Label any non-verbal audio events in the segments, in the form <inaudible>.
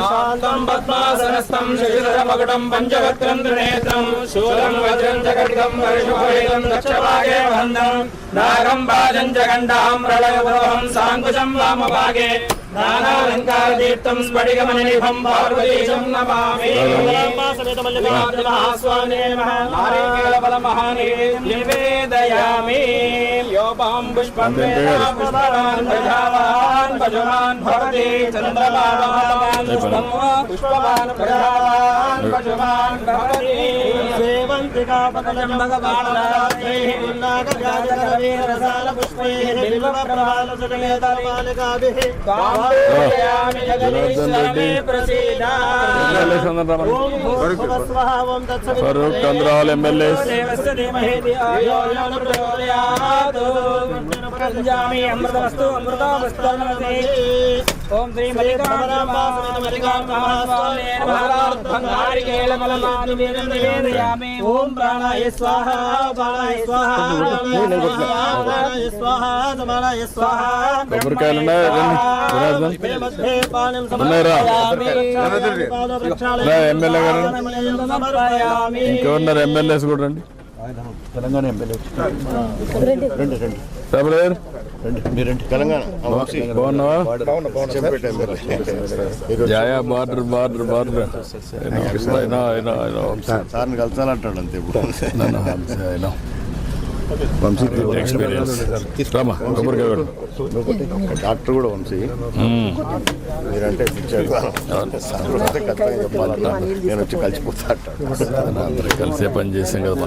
శాంతం పద్మాసనస్థం శశిధరమకుటం పంచవక్త్రం త్రినేత్రం శూలం వజ్రం చ ఖడ్గం వర్షభేదం దక్షభాగే వందం నాగం వాజం చ గండాం ప్రళయద్రోహం సాంకుశం వామభాగే నానాలంకారదీప్తం స్ఫటికమణినిభం పార్వతీశం నమామి. నివేదయామి యోపాం పుష్పం పశుమాన్ భవతి చంద్రబాబాన్ పుష్పం ప్రజావాన్ పశుమాన్ భవతి సేవంతికా ప్రసీద ఓం ఫరూక్ ఎమ్మెల్యే అమృతవస్తు ఓం శ్రీ ఓం ప్రాణాయ స్వాహ ప్రాణాయ స్వాహ ప్రాణాయ స్వాహ స్వాహ రా, ఎమ్మెల్యే గారు సమర్పయామి ఇంకెవరున్నారు ఎమ్మెల్యేస్ కూడా రండి తెలంగాణ ఎమ్మెల్యే రండి రండి తెలంగాణ. జాయా బార్డర్ బార్డర్ బార్డర్. సార్ని కలసాలంటాడు అంతే ఇప్పుడు. వంశీ రామా కొబ్బరికాయ. డాక్టర్ కూడా వంశీ. మీరంటే ఖచ్చితంగా చెప్పాలంట నేను వచ్చి కలిసిపోతా కలిసే పని చేసాం కదా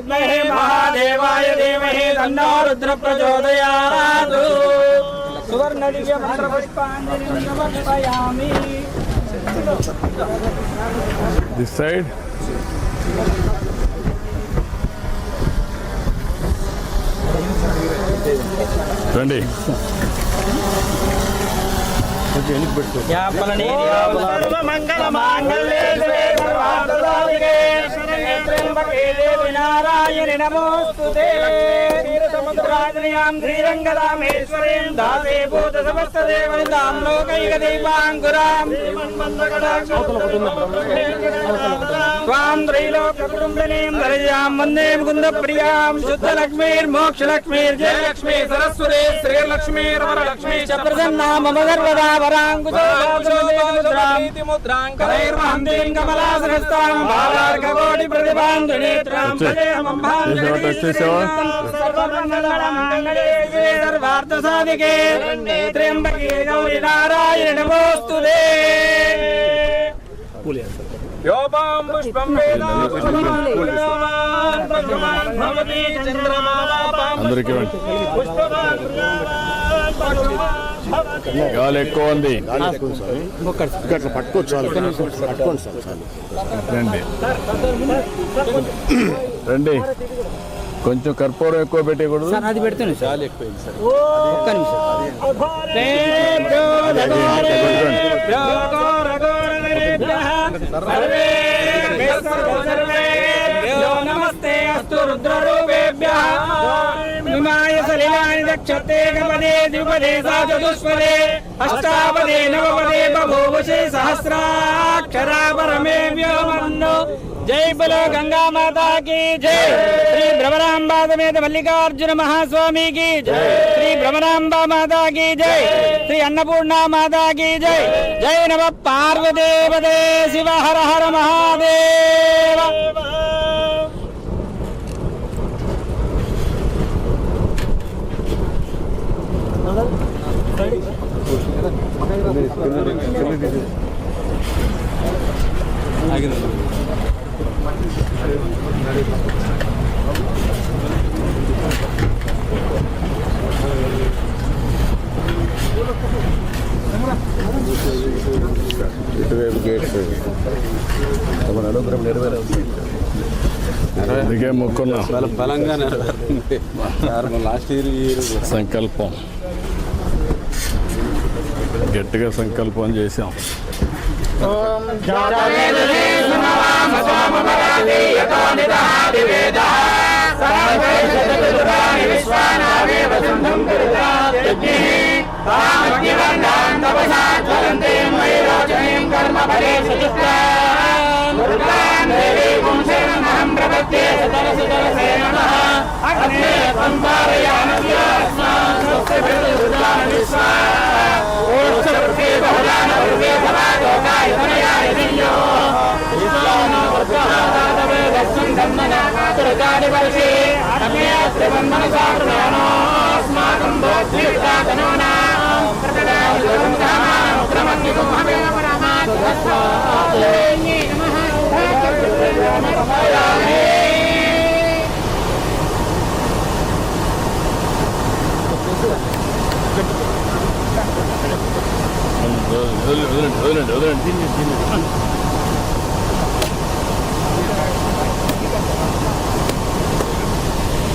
అయిపోయారు హిరణ్యవాసం మధురో తత్పురుషాయ విద్మహే మహాదేవాయ ధీమహి తన్నో రుద్ర ప్రచోదయాత్ సువర్ణ దివ్య మంత్ర పుష్పాంజలి సమర్పయామి దిస్ సైడ్ రండి మంగళ మాంగళ్యే నారాయణి. నమోస్తుతే. క్షీరసముద్రాద్రియాం శ్రీరంగరామేశ్వరీం దాసే భూత సమస్త దేవనితాం లోకైక దీపాంకురాం త్వాం త్రైలోక కుటుంబినీం ధరజాం వందే ముకుంద ప్రియాం శుద్ధ లక్ష్మీర్మోక్షలక్ష్మీర్ జయలక్ష్మీ సరస్వతి శ్రీలక్ష్మీర్ వరలక్ష్మీ చ ప్రసన్నా మమ సర్వదా వరాంకుశోభాంగైర్మహంతీం త్ర్యంబకే గౌరి నారాయణ వేద పుష్పవాన్ పుష్పవాన్ గాలి ఎక్కువ ఉంది అట్లా పట్టుకోవచ్చు చాలు పట్టుకోండి సార్ చాలు రండి రండి కొంచెం కర్పూరం ఎక్కువ పెట్టకూడదు అది పెడుతున్నాను సార్ ఒక్క నిమిషం तेभ्यो धनोरेभ्यो घोरघोरनरेभ्यः सर्वेभ्यः सर्वेभ्यो नमस्ते अस्तु रुद्ररूपेभ्यः विमाय सलिलानि दक्षते कपदे द्विपदे सा चतुष्पदे अष्टापदे नवपदे बभूवशे सहस्राक्षरा परमे व्योमन्नो जय बोलो गंगा माता की जय श्री भ्रमरांबा समेत मल्लिकार्जुन महास्वामी की जय श्री भ्रमरांबा माता की जय श्री अन्नपूर्णा माता की जय जय नम पार्वदेवदे शिव हर हर महादेव తమ అనుగ్రహం నెరవేరవుతుంది అందుకే మొక్కున్నా బలంగా నెరవేరుతుంది లాస్ట్ ఇయర్ సంకల్పం గట్టిగా సంకల్పం చేశాం. అగ్నే సదరసదరసే నమః అగ్నే సంపారయామస్య అస్మాన్ స్వస్తిభిర్దుదాన విశ్వా ఓక్షపృథే బహులాన పృథే 여덟 여덟 여덟 여덟 뒷일 뒷일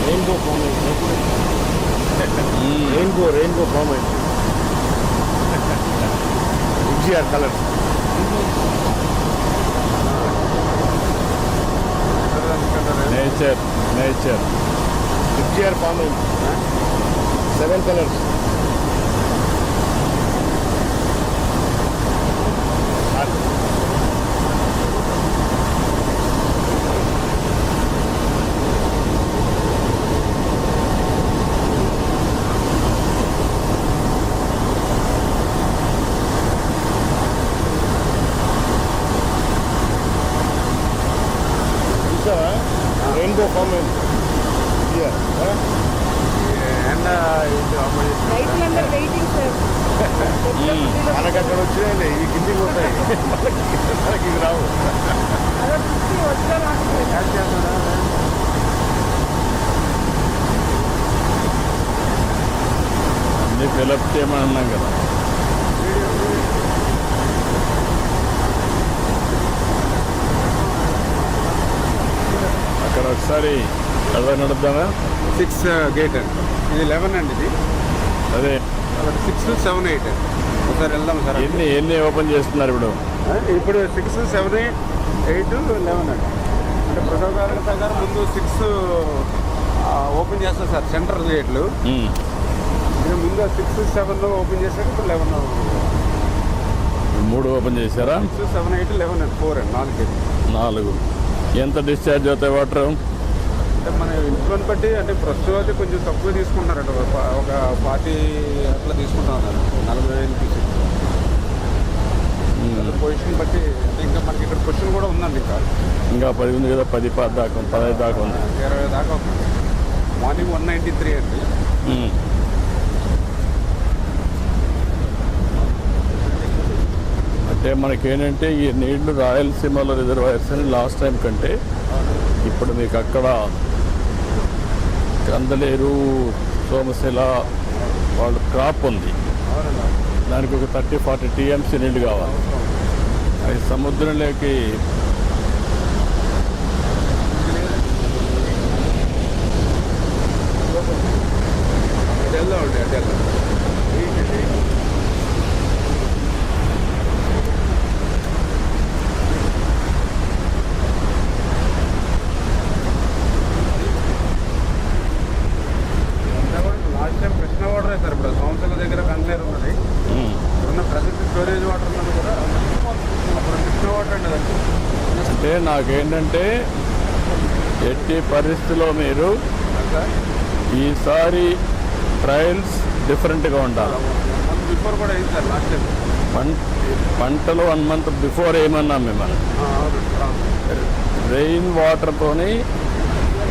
레인보우 범을 레인보우 레인보우 범을 <laughs> 우지한 컬러 నేచర్ నేచర్. ఎన్జిఆర్ ఆర్ అయింది సెవెన్ కలర్స్ అమ్మాయి రైతులందరూ వెయిటింగ్ సార్ మనకి అక్కడ వచ్చినాయి ఈ కిందికి పోతాయి. మనకి ఇవి రావు. అన్ని ఫిలప్ చేయమని అన్నాం కదా. అక్కడ ఒకసారి అదే నడుద్దామా సిక్స్ గేట్ అండి ఇది లెవెన్ అండి ఇది. అదే. సిక్స్ సెవెన్ ఎయిట్ ఒకసారి వెళ్దాం సార్. ఎన్ని ఎన్ని ఓపెన్ చేస్తున్నారు ఇప్పుడు? ఇప్పుడు six seven eight eight eleven అండి. అంటే ప్రోటోకాల్ ప్రకారం ముందు సిక్స్ ఓపెన్ చేస్తారు సార్ సెంట్రల్ గేట్లు. ముందు సిక్స్ సెవెన్ ఓపెన్ చేశాక ఇప్పుడు లెవెన్ మూడు ఓపెన్ చేశారా? సిక్స్ సెవెన్ ఎయిట్ లెవెన్ అండి ఫోర్ అండి నాలుగు నాలుగు. ఎంత డిశ్చార్జ్ అవుతాయి వాటర్? అంటే మన ఇంట్లోని బట్టి అంటే ప్రస్తుతం అయితే కొంచెం తక్కువ తీసుకుంటున్నారంట. ఒక పార్టీ అట్లా తీసుకుంటా ఉన్నారు నలభై వేలు తీసి పొజిషన్ బట్టి అంటే ఇంకా మనకి ఇక్కడ పొజిషన్ కూడా ఉందండి ఇంకా. ఇంకా పది ఉంది కదా పది పది దాకా పదహైదు దాకా ఉంది. ఇరవై దాకా ఉంది. మార్నింగ్ వన్ నైంటీ త్రీ అండి. అంటే మనకేంటంటే ఈ నీళ్ళు రాయలసీమలో రిజర్వాయర్స్ అని లాస్ట్ టైం కంటే ఇప్పుడు మీకు అక్కడ కందలేరు సోమశిల వాళ్ళ క్రాప్ ఉంది. దానికి ఒక థర్టీ ఫార్టీ టీఎంసీ నీళ్ళు కావాలి. అవి సముద్రంలోకి అటు వెళ్దాం అండి అటు వెళ్దాం last time Krishna water sir ఇప్పుడు సంవత్సరాల దగ్గర కంట్లేరు ఉన్నది ఉమ్, ఉన్న ప్రజెంట్ స్టోరేజ్ వాటర్ ఉన్నది కూడా అప్పుడు కృష్ణ వాటర్ అండి అది అంటే నాకేంటంటే ఎట్టి పరిస్థితిలో మీరు సార్ ఈసారి ట్రయల్స్ డిఫరెంట్గా ఉండాలి. బిఫోర్ కూడా పంటలు వన్ మంత్ బిఫోర్ ఏమన్నాం మిమ్మల్ని. రెయిన్ వాటర్తోని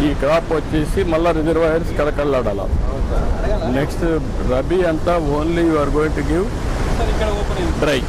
ఈ క్రాప్ వచ్చేసి మళ్ళీ రిజర్వాయర్స్ కడకళ్ళాడాల నెక్స్ట్ రబీ అంతా only you are going to give dry.